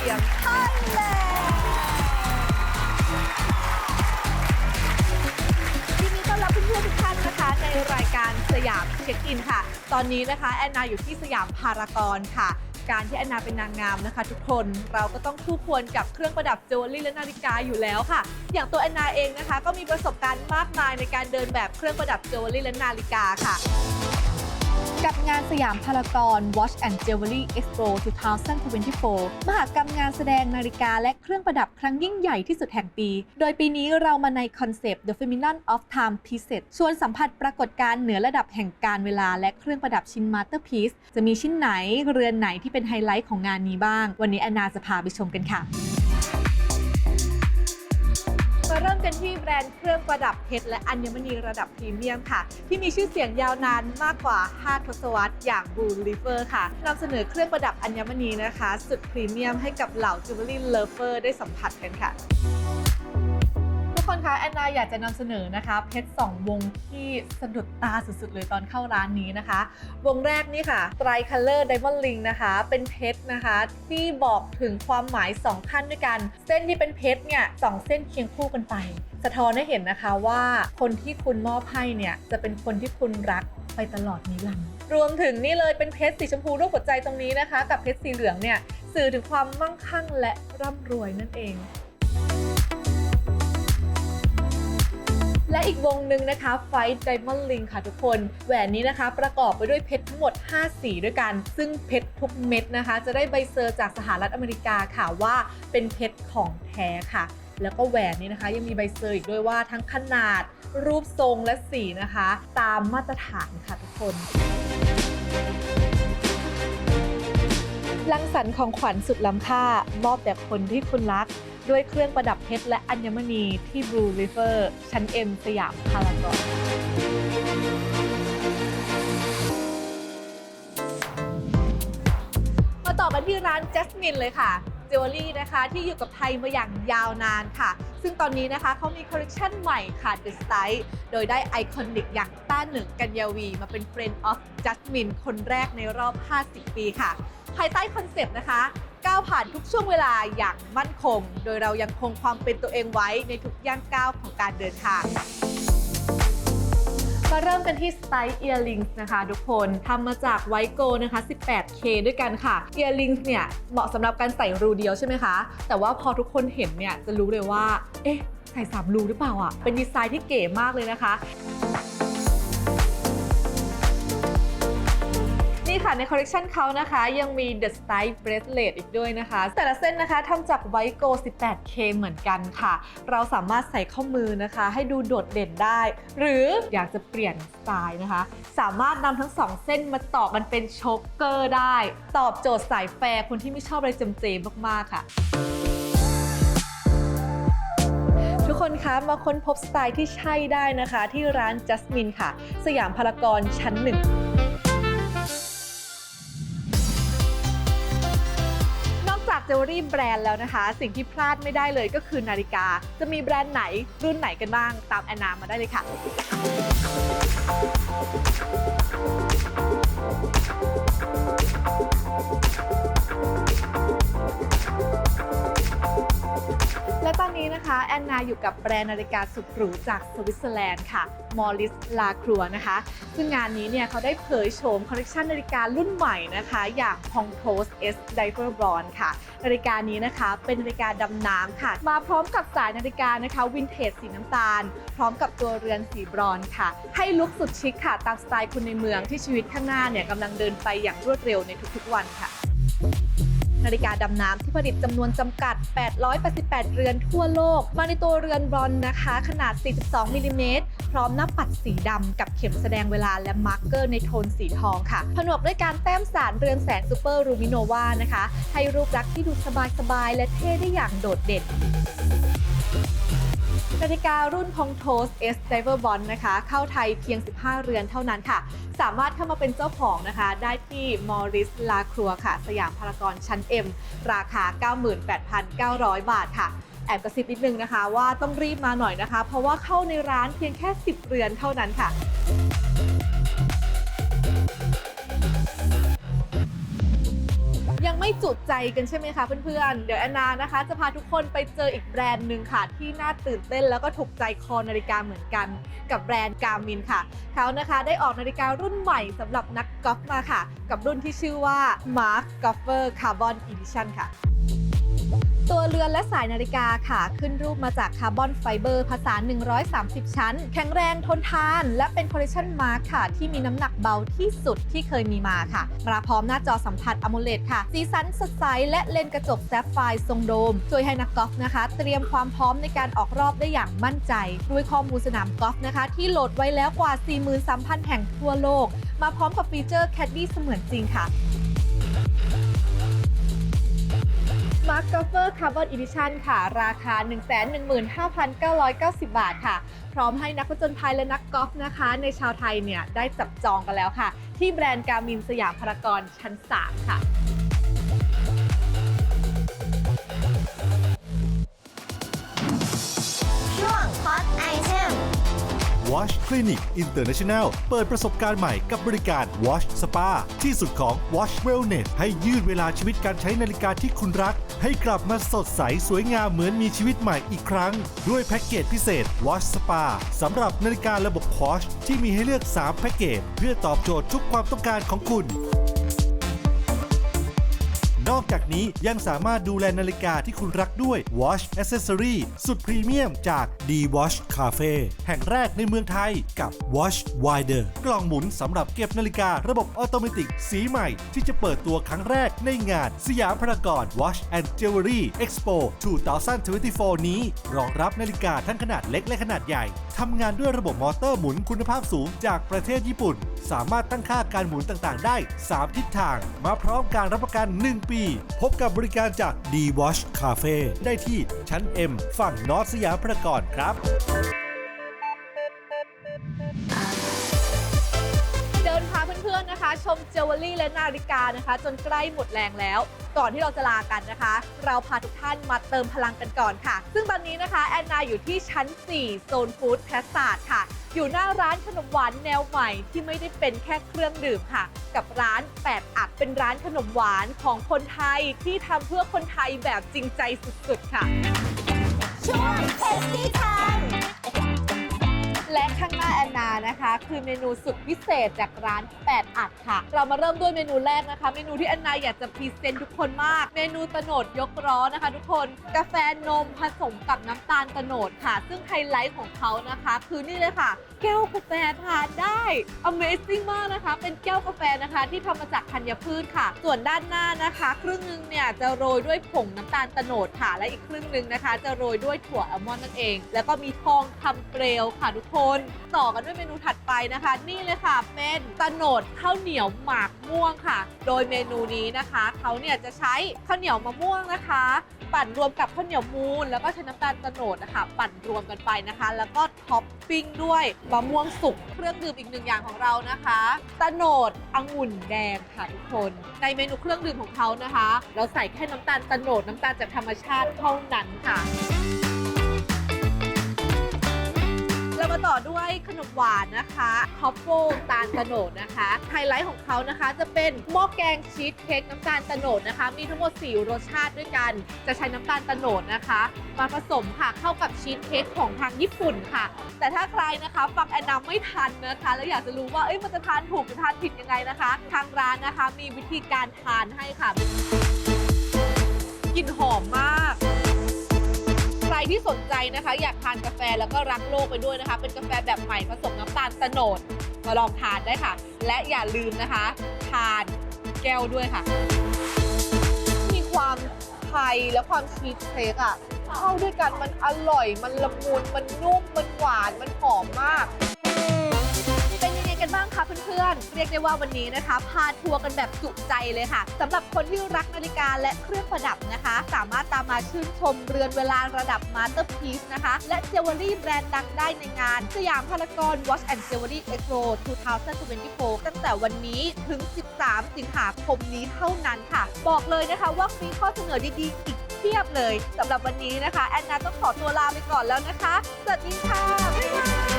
ทียมไทยแลนด์ยินดีต้อนรับเพื่อนๆทุกท่านนะคะ ในรายการสยามเช็คอินค่ะ ตอนนี้นะคะ แอนนาอยู่ที่สยามพารากอนค่ะ การที่แอนนาเป็นนางงามนะคะ ทุกคนเราก็ต้องคู่ควรกับเครื่องประดับจิวเวลรี่และนาฬิกาอยู่แล้วค่ะ อย่างตัวแอนนาเองนะคะ ก็มีประสบการณ์มากมายในการเดินแบบเครื่องประดับจิวเวลรี่และนาฬิกาค่ะ กับงานสยามพารากอน Watch and Jewelry Expo 2024 มหกรรมงานแสดงนาฬิกาและเครื่องประดับครั้งยิ่งใหญ่ที่สุดแห่งปี โดยปีนี้เรามาในคอนเซปต์ The Feminine of Time Piece ชวนสัมผัสปรากฏการณ์เหนือระดับแห่งการเวลาและเครื่องประดับชิ้น Masterpiece จะมีชิ้นไหนเรือนไหนที่เป็นไฮไลท์ของงานนี้บ้าง วันนี้แอนนาจะพาไปชมกันค่ะ มาเริ่มกันที่แบรนด์เครื่องประดับเพชรและอัญมณีระดับพรีเมียมค่ะ ที่มีชื่อเสียงยาวนานมากกว่า 5 ทศวรรษอย่างบูลลิเฟอร์ค่ะนำเสนอเครื่องประดับอัญมณีนะคะ สุดพรีเมียมให้กับเหล่าจิวเวลรี่เลเฟอร์ได้สัมผัสกันค่ะ คนคะแอนนาอยากจะนำเสนอนะคะเพชรสองวงที่สะดุดตาสุดๆเลยตอนเข้าร้านนี้นะคะ วงแรกนี่ค่ะ Tri Color Diamond Ring นะคะ เป็นเพชรนะคะ ที่บอกถึงความหมาย 2 ขั้นด้วยกัน เส้นที่เป็นเพชรเนี่ยสองเส้นเคียงคู่กันไป สะท้อนให้เห็นนะคะว่าคนที่คุณมอบให้เนี่ยจะเป็นคนที่คุณรักไปตลอดนิรันดร์รวมถึงนี่เลยเป็นเพชรสีชมพูรูปหัวใจตรงนี้นะคะ กับเพชรสีเหลืองเนี่ยสื่อถึงความมั่งคั่งและร่ำรวยนั่นเอง และอีกวงหนึ่งนะคะ Fight Diamond Ring ค่ะทุกคน แหวนนี้นะคะ ประกอบไปด้วยเพชรทั้งหมด 5 สีด้วยกัน ซึ่งเพชรทุกเม็ดนะคะ จะได้ใบเซอร์จากสหรัฐอเมริกาค่ะว่าเป็นเพชรของแท้ค่ะ แล้วก็แหวนนี้นะคะ ยังมีใบเซอร์อีกด้วยว่าทั้งขนาดรูปทรงและสีนะคะ ตามมาตรฐานค่ะทุกคน ลังสรรค์ของขวัญสุดล้ำค่า มอบแด่คนที่คุณรัก ด้วยเครื่องประดับเพชรและอัญมณีที่ Blue River ชั้น M สยามพารากอนมาต่อกันที่ร้าน Jasmine เลยค่ะจิวเวลรี่นะคะที่อยู่กับไทยมาอย่างยาวนานค่ะ ซึ่งตอนนี้นะคะเขามีคอลเลคชันใหม่ค่ะ The Style โดยได้ไอคอนิกอย่างต้าหนึ่งกันยาวี มาเป็น Friend of Jasmine คนแรกในรอบ 50 ปีค่ะ ภายใต้คอนเซปต์นะคะก้าวผ่านทุกช่วงเวลาอย่างมั่นคง โดยเรายังคงความเป็นตัวเองไว้ในทุกย่างก้าวของการเดินทางมาเริ่มกันที่ Style Earrings นะคะทุกคนทำมาจากไวโกนะคะ 18K ด้วยกันค่ะ Earrings เนี่ยเหมาะสำหรับการใส่รูเดียวใช่ไหมคะ แต่ว่าพอทุกคนเห็นเนี่ยจะรู้เลยว่า เอ๊ะ ใส่3รูหรือเปล่าอะ เป็นดีไซน์ที่เก๋มากเลยนะคะ นี่ค่ะในคอลเลกชันเขานะคะ ยังมี The Style Bracelet อีกด้วยนะคะ แต่ละเส้นนะคะทำจากไวโก 18K เหมือนกันค่ะ เราสามารถใส่ข้อมือนะคะ ให้ดูโดดเด่นได้ หรืออยากจะเปลี่ยนสไตล์นะคะ สามารถนำทั้งสองเส้นมาต่อกันเป็นโชกเกอร์ได้ ตอบโจทย์สายแฟร์คนที่ไม่ชอบอะไรจำเจมากๆค่ะทุกคนคะมาค้นพบสไตล์ที่ใช่ได้นะคะ ที่ร้าน Jasmine ค่ะ สยามพารากอนชั้นหนึ่ง จากเจวเวลรี่แบรนด์แล้วนะคะ สิ่งที่พลาดไม่ได้เลยก็คือนาฬิกา จะมีแบรนด์ไหนรุ่นไหนกันบ้าง ตามแอนนามาได้เลยค่ะ แอนนาอยู่กับแบรนด์นาฬิกาสุดหรูจากสวิตเซอร์แลนด์ค่ะมอริสลาครัวนะคะ ซึ่งงานนี้เนี่ยเขาได้เผยโฉมคอลเลคชันนาฬิการุ่นใหม่นะคะ อย่าง Pontos S Diver Bronze ค่ะ นาฬิกานี้นะคะเป็นนาฬิกาดำน้ำค่ะ มาพร้อมกับสายนาฬิกานะคะวินเทจสีน้ำตาล พร้อมกับตัวเรือนสีบรอนค่ะ ให้ลุคสุดชิคค่ะ ตามสไตล์คุณในเมืองที่ชีวิตข้างหน้าเนี่ยกำลังเดินไปอย่างรวดเร็วในทุกๆวันค่ะ นาฬิกาดำน้ำที่ผลิตจำนวนจำกัด 888 เรือนทั่วโลก มาในตัวเรือนบรอนนะคะ ขนาด 42 มิลลิเมตร พร้อมหน้าปัดสีดำกับเข็มแสดงเวลาและมาร์กเกอร์ในโทนสีทองค่ะ ผนวกด้วยการแต้มสารเรือนแสงซูเปอร์รูมิโนวานะคะ ให้รูปลักษณ์ที่ดูสบายๆและเท่ได้อย่างโดดเด่น นาฬิการุ่น Pontos S Diver Bond นะคะ เข้าไทยเพียง 15 เรือนเท่านั้นค่ะ สามารถเข้ามาเป็นเจ้าของนะคะ ได้ที่ Morris La c r o i ค่ะ สยามพารากอนชั้น M ราคา 98,900 บาทค่ะแอบกระซิบนิดนึงนะคะว่าต้องรีบมาหน่อยนะคะ เพราะว่าเข้าในร้านเพียงแค่ 10 เรือนเท่านั้นค่ะ ไม่จุใจกันใช่ไหมคะเพื่อนๆ เดี๋ยวแอนนานะคะ จะพาทุกคนไปเจออีกแบรนด์หนึ่งค่ะ ที่น่าตื่นเต้นแล้วก็ถูกใจคอนาฬิกาเหมือนกัน กับแบรนด์การมินค่ะ เขานะคะได้ออกนาฬิการุ่นใหม่สำหรับนักกอล์ฟมาค่ะ กับรุ่นที่ชื่อว่า Mark Golfer Carbon Edition ค่ะ ตัวเรือนและสายนาฬิกาค่ะ ขึ้นรูปมาจากคาร์บอนไฟเบอร์ภาษา 130 ชั้น แข็งแรงทนทาน และเป็นคอลเลคชันมาร์คค่ะ ที่มีน้ำหนักเบาที่สุดที่เคยมีมาค่ะ มาพร้อมหน้าจอสัมผัสอโมเลดค่ะ สีสันสดใสและเลนส์กระจกแซฟไฟร์ทรงโดม ช่วยให้นักกอล์ฟนะคะ เตรียมความพร้อมในการออกรอบได้อย่างมั่นใจ ด้วยข้อมูลสนามกอล์ฟนะคะ ที่โหลดไว้แล้วกว่า 43,000 แห่งทั่วโลก มาพร้อมกับฟีเจอร์แคดดี้เสมือนจริงค่ะ Mark g o l f e r Carbon Edition ค่ะ ราคา 115,990 บาทค่ะ พร้อมให้นักผจญภัยและนักกอล์ฟนะคะ ในชาวไทยเนี่ยได้จับจองกันแล้วค่ะ ที่แบรนด์การ์มินสยามพารากอนชั้น 3 ค่ะ Wash Clinic International เปิดประสบการณ์ใหม่กับบริการ Wash Spa ที่สุดของ Wash Wellness ให้ยืดเวลาชีวิตการใช้นาฬิกาที่คุณรัก ให้กลับมาสดใสสวยงามเหมือนมีชีวิตใหม่อีกครั้ง ด้วยแพ็กเกจพิเศษ Wash Spa สำหรับนาฬิการะบบ Wash ที่มีให้เลือก 3 แพ็กเกจเพื่อตอบโจทย์ทุกความต้องการของคุณ นอกจากนี้ยังสามารถดูแลนาฬิกาที่คุณรักด้วย Watch Accessory สุดพรีเมียมจาก D Watch Cafe แห่งแรกในเมืองไทยกับ Watch Wider กล่องหมุนสำหรับเก็บนาฬิการะบบออโตเมติกสีใหม่ที่จะเปิดตัวครั้งแรกในงาน สยามพารากอน Watch and Jewelry Expo 2024 นี้ รองรับนาฬิกาทั้งขนาดเล็กและขนาดใหญ่ทำงานด้วยระบบมอเตอร์หมุนคุณภาพสูงจากประเทศญี่ปุ่น สามารถตั้งค่าการหมุนต่างๆ ได้ 3 ทิศทาง มาพร้อมการรับประกัน 1 ปีพบกับบริการจาก D Watch Cafe ได้ที่ชั้น M ฝั่งนอร์ทสยามพระกรครับ เจวเวลรี่และนาฬิกานะคะ จนใกล้หมดแรงแล้ว ก่อนที่เราจะลากันนะคะ เราพาทุกท่านมาเติมพลังกันก่อนค่ะ ซึ่งตอนนี้นะคะแอนนาอยู่ที่ชั้น 4 โซนฟู้ดแพสซาดค่ะ อยู่หน้าร้านขนมหวานแนวใหม่ที่ไม่ได้เป็นแค่เครื่องดื่มค่ะ กับร้านแปดอักเป็นร้านขนมหวานของคนไทยที่ทำเพื่อคนไทยแบบจริงใจสุดๆค่ะ ช่วง Tasty Time และข้างหน้าแอนนานะคะ คือเมนูสุดพิเศษจากร้าน 8 อัดค่ะ เรามาเริ่มด้วยเมนูแรกนะคะ เมนูที่แอนนาอยากจะพรีเซนต์ทุกคนมาก เมนูตะโหนดยกร้อนะคะ ทุกคนกาแฟนมผสมกับน้ำตาลตะโหนดค่ะ ซึ่งไฮไลท์ของเขานะคะ คือนี่เลยค่ะ แก้วกาแฟทานได้ Amazing มากนะคะ เป็นแก้วกาแฟนะคะที่ทำมาจากธัญพืชค่ะ ส่วนด้านหน้านะคะ ครึ่งหนึงเนี่ยจะโรยด้วยผงน้ำตาลตะโหนดค่ะ และอีกครึ่งหนึงนะคะ จะโรยด้วยถั่วอัลมอนด์นั่นเอง แล้วก็มีทองคำเปลวค่ะทุกคน ต่อกันด้วยเมนูถัดไปนะคะ นี่เลยค่ะ เป็นตะโหนดข้าวเหนียวหมากม่วงค่ะ โดยเมนูนี้นะคะเขาเนี่ยจะใช้ข้าวเหนียวมะม่วงนะคะปั่นรวมกับข้าวเหนียวมูนแล้วก็ใช้น้ำตาลตะโหนดนะคะปั่นรวมกันไปนะคะ แล้วก็ท็อปปิ้งด้วยมะม่วงสุกเครื่องดื่มอีกหนึ่งอย่างของเรานะคะตะโนดองุ่นแดงค่ะทุกคน ในเมนูเครื่องดื่มของเขานะคะ เราใส่แค่น้ำตาลตะโนดน้ำตาลจากธรรมชาติเท่านั้นค่ะ มาต่อด้วยขนมหวานนะคะคอฟโฟตาลตะโหนดนะคะ ไฮไลท์ของเขานะคะจะเป็นหม้อแกงชีสเค้กน้ำตาลตะโหนดนะคะ มีทั้งหมด 4 รสชาติด้วยกัน จะใช้น้ำตาลตะโหนดนะคะ มาผสมค่ะเข้ากับชีสเค้กของทางญี่ปุ่นค่ะ แต่ถ้าใครนะคะฟังแอนนาไม่ทันนะคะ แล้วอยากจะรู้ว่าเอ้ยมันจะทานถูกหรือทานผิดยังไงนะคะ ทางร้านนะคะมีวิธีการทานให้ค่ะกลิ่นหอมมาก ที่สนใจนะคะ อยากทานกาแฟแล้วก็รักโลกไปด้วยนะคะ เป็นกาแฟแบบใหม่ผสมน้ำตาลตนดมาลองทานได้ค่ะ และอย่าลืมนะคะ ทานแก้วด้วยค่ะ มีความไทยและความชีสเค้กอะเข้าด้วยกันมันอร่อย มันละมุน มันนุ่ม มันหวาน มันหอมมาก บ้างคะเพื่อนๆ เรียกได้ว่าวันนี้นะคะ พาทัวร์กันแบบจุใจเลยค่ะสำหรับคนที่รักนาฬิกาและเครื่องประดับนะคะ สามารถตามมาชื่นชมเรือนเวลาระดับมาสเตอร์พีซนะคะ และเจวเวลรี่แบรนด์ดังได้ในงาน สยามพารากอน Watch and Jewelry Expo 2024 ตั้งแต่วันนี้ถึง 13 สิงหาคมนี้เท่านั้นค่ะ บอกเลยนะคะว่ามีข้อเสนอดีๆ อีกเพียบเลยสำหรับวันนี้นะคะ แอนนาต้องขอตัวลาไปก่อนแล้วนะคะ สวัสดีค่ะ บ๊ายบาย